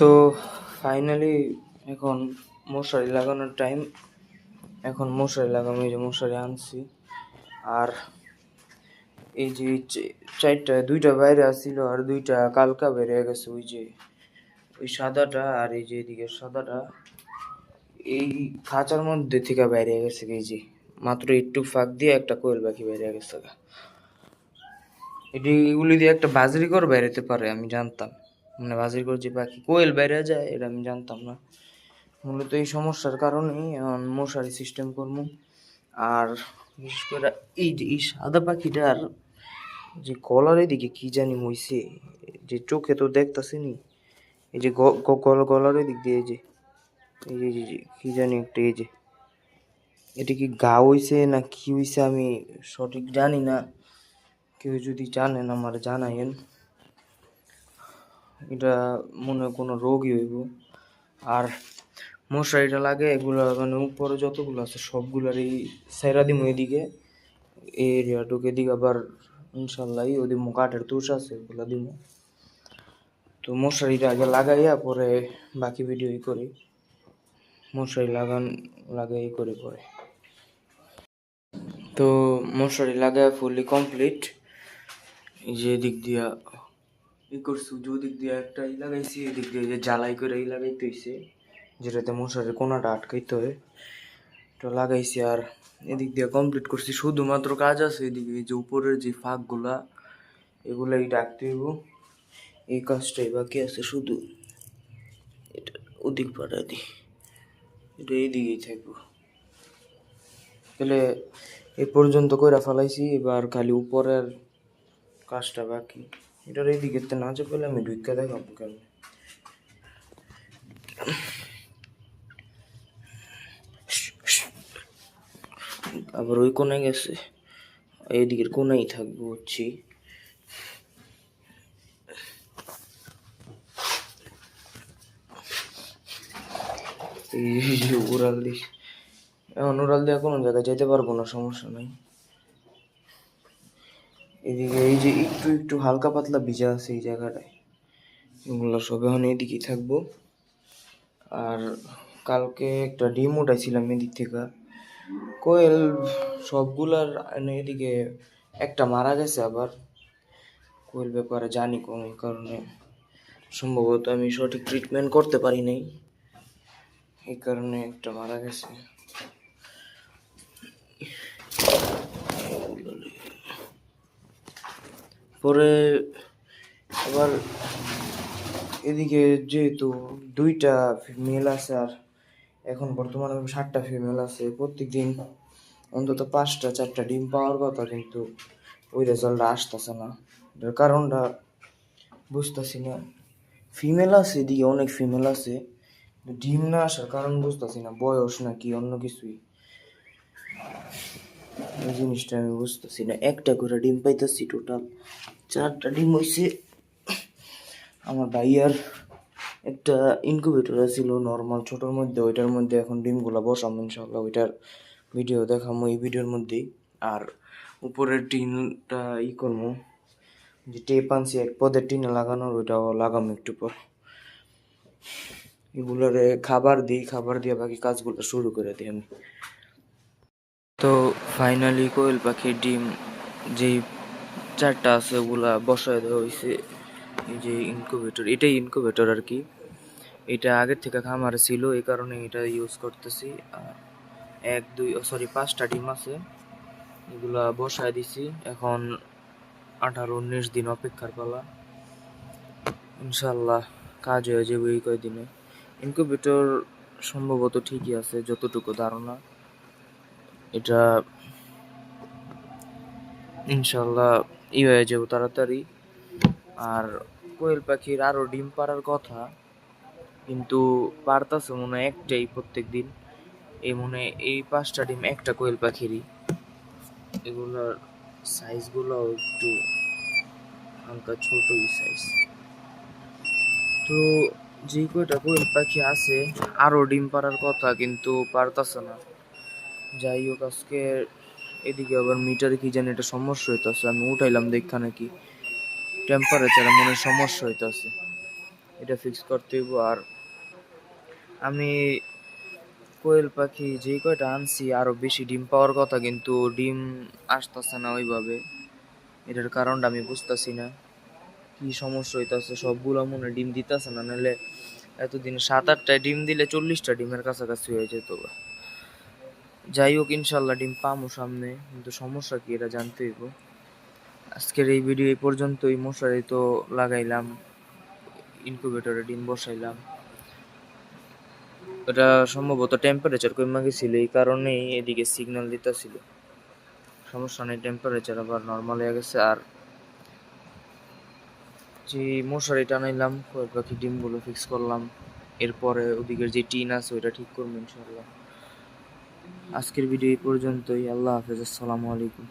তো ফাইনালি এখন মশারি লাগানোর টাইম এখন মশারি লাগানো এই যে মশারি আনছি। আর এই যে চারটা, দুইটা বাইরে আসছিল আর দুইটা কালকা বেড়ে গেছে, ওই যে, ওই সাদাটা আর এই যে এদিকে সাদাটা। এই খাঁচার মধ্যে থেকে বাইরে গেছে এই যে, মাত্র একটু ফাঁক দিয়ে একটা কোয়েল পাখি বাইরে গেছে। এটি এগুলি দিয়ে একটা বাজরিকর বেরোতে পারে, আমি জানতাম। মানে বাজরিকর যে পাখি কোয়েল বাইরে যায়, এটা আমি জানতাম না। মূলত এই সমস্যার কারণেই মশারি সিস্টেম করব। আর বিশেষ করে এই যে, এই সাদা পাখিটার যে গলার এদিকে কি জানি মইছে যে চোখে তো দেখতাছি নি এই যে গলার এদিক দিয়ে এই যে, এই যে- এই যে, কি জানি একটা এই যে, এটা কি গা হইছে না কি হইছে আমি সঠিক জানি না। কেউ যদি জানেন, আমার জানাইন এটা মনে হয় কোনো রোগই হইব। আর মশারিটা লাগে, এগুলা মানে উপরে যতগুলো আছে সবগুলারই সেরা দিমু এদিকে। এই এরিয়াটুকু, এদিকে আবার ইনশাল্লাহ ওদিকে কাঠের তুষ আছে ওগুলো দিমু। তো মশারিটা আগে লাগাইয়া পরে বাকি ভিডিও ই করি। মশারি লাগান, লাগাই করে পরে। তো মশারি লাগায় ফুললি কমপ্লিট এই যে দিক দিয়া ই করছি, যে ওদিক দিয়ে একটা ই লাগাইছি, এদিক দিয়ে যে জ্বালাই করে ই লাগাইতে হইছে, যেটাতে মশারির কোনাটা আটকাইতে হয়। তো লাগাইছি আর এদিক দিয়ে কমপ্লিট করছি, শুধুমাত্র কাজ আছে এদিকে যে উপরের যে ফাঁকগুলা এগুলাই ডাকতে হইব। এই কাজটাই বাকি আছে শুধু। এটা ওদিক পাঠা দিই এটা এইদিকেই থাকব। তাহলে এ পর্যন্ত কইরা ফেলাইছি, এবার খালি উপরের কাজটা বাকি। এটার এইদিকে তো না পেলে আমি ঢুকা দেখাবো কেন? আবার ওই কোনায় গেছে। এইদিকের কোনায় থাকব হচ্ছি। এই উড়াল দিস। এখন উড়াল দিয়ে কোনো জায়গায় যেতে পারব না, সমস্যা নাই। এদিকে এই যে একটু একটু হালকা পাতলা ভিজা আছে এই জায়গাটায়। এগুলো সবে এখন এইদিকেই থাকব। আর কালকে একটা ডিম উঠাইছিলাম এদিক থেকে। কোয়েল সবগুলার এদিকে একটা মারা গেছে আবার। কোয়েল ব্যাপারে জানি এই কারণে। সম্ভবত আমি সঠিক ট্রিটমেন্ট করতে পারি নাই। এই কারণে একটা মারা গেছে। পরে আবার এদিকে যেহেতু দুইটা মেল আছে আর এখন বর্তমানে ষাটটা ফিমেল আছে প্রত্যেক দিন অন্তত পাঁচটা, চারটা ডিম পাওয়ার কথা কিন্তু ওই রেজাল্টটা আসতেছে না। এটার কারণটা বুঝতেছি না। ফিমেল আছে, এদিকে অনেক ফিমেল আছে ডিম না আসার কারণ বুঝতেছি না, বয়স নাকি অন্য কিছুই। এই জিনিসটা আমি বুঝতেছি না। একটা করে ডিম পাইতেছি টোটাল চারটা ডিম হইছে। আমার ভাইয়ার একটা ইনকিউবেটর ছিল নর্মাল ছোটোর মধ্যে, ওইটার মধ্যে এখন ডিমগুলো বসাম ইনশাল্লাহ ওইটার ভিডিও দেখামো এই ভিডিওর মধ্যেই। আর উপরের টিনটা ই করব, যে টেপ আনছি, এক পদের টিনে লাগানোর, ওইটাও লাগামো একটু পর। এগুলোরে খাবার দিই, খাবার দিয়ে বাকি কাজগুলো শুরু করে দিই আমি। তো ফাইনালি কোয়েল পাখির ডিম যেই চারটা আছে ওগুলা বসায় দেওয়া হয়েছে এই যে ইনকুবেটর এটাই ইনকুবেটর আর কি। এটা আগের থেকে খামার ছিল, এই কারণে এটা ইউজ করতেছি। এক, দুই সরি পাঁচটা ডিম আছে, এগুলা বসায় দিছি। এখন আঠারো, উনিশ দিন অপেক্ষার পালা। ইনশাল্লাহ কাজ হয়ে যাবে এই কয়দিনে। ইনকুবেটর সম্ভবত ঠিকই আছে, যতটুকু ধারণা। এটা ইনশাল্লাহ ই হয়ে যাব তাড়াতাড়ি। আর কোয়েল পাখির আরও ডিম পাড়ার কথা, কিন্তু পারতাছে মনে হয় একটাই প্রত্যেক দিন এই মনে এই পাঁচটা ডিম একটা কোয়েল পাখিরই। এগুলোর সাইজগুলো একটু হালকা ছোটই সাইজ তো যে কয়টা কোয়েল পাখি আছে আরও ডিম পাড়ার কথা কিন্তু পারতাছে না। যাই হোক, আজকে এদিকে আবার মিটারে কি জানি একটা সমস্যা হইতাছে, আমি উঠাইলাম দেখা নাকি টেম্পারেচারে মনে সমস্যা হইতাছে। এটা ফিক্স করতে হইব আর আমি কোয়েল পাখি যে কয়টা আনছি, আরও বেশি ডিম পাওয়ার কথা, কিন্তু ডিম আসতেছে না ওইভাবে। এটার কারণটা আমি বুঝতেছি না। কি সমস্যা হইতাছে, সবগুলো মনে ডিম দিতেছে না, নাহলে এতদিন সাত আটটায় ডিম দিলে চল্লিশটা ডিমের কাছাকাছি হয়ে যেত। যাই হোক ইনশাল্লাহ ডিম পামো সামনে, কিন্তু সমস্যা কি এটা জানতে হইব। আজকের এই ভিডিও এই পর্যন্তই, মশারি তো লাগাইলাম ইনকিউবেটরে ডিম বসাইলাম। এটা সম্ভবত টেম্পারেচার কমে গেছিল, এই কারণেই এদিকে সিগন্যাল দিতেছিল। সমস্যা নেই টেম্পারেচার আবার নর্মাল হয়ে গেছে, আর যে মশারি টানাইলাম, কয়েক পাখি ডিমগুলো ফিক্স করলাম, এরপরে ওদিকের যে টিন আছে, ওইটা ঠিক করব ইনশাল্লাহ আজকের ভিডিও এই পর্যন্তই। আল্লাহ হাফেজ আসসালামু আলাইকুম।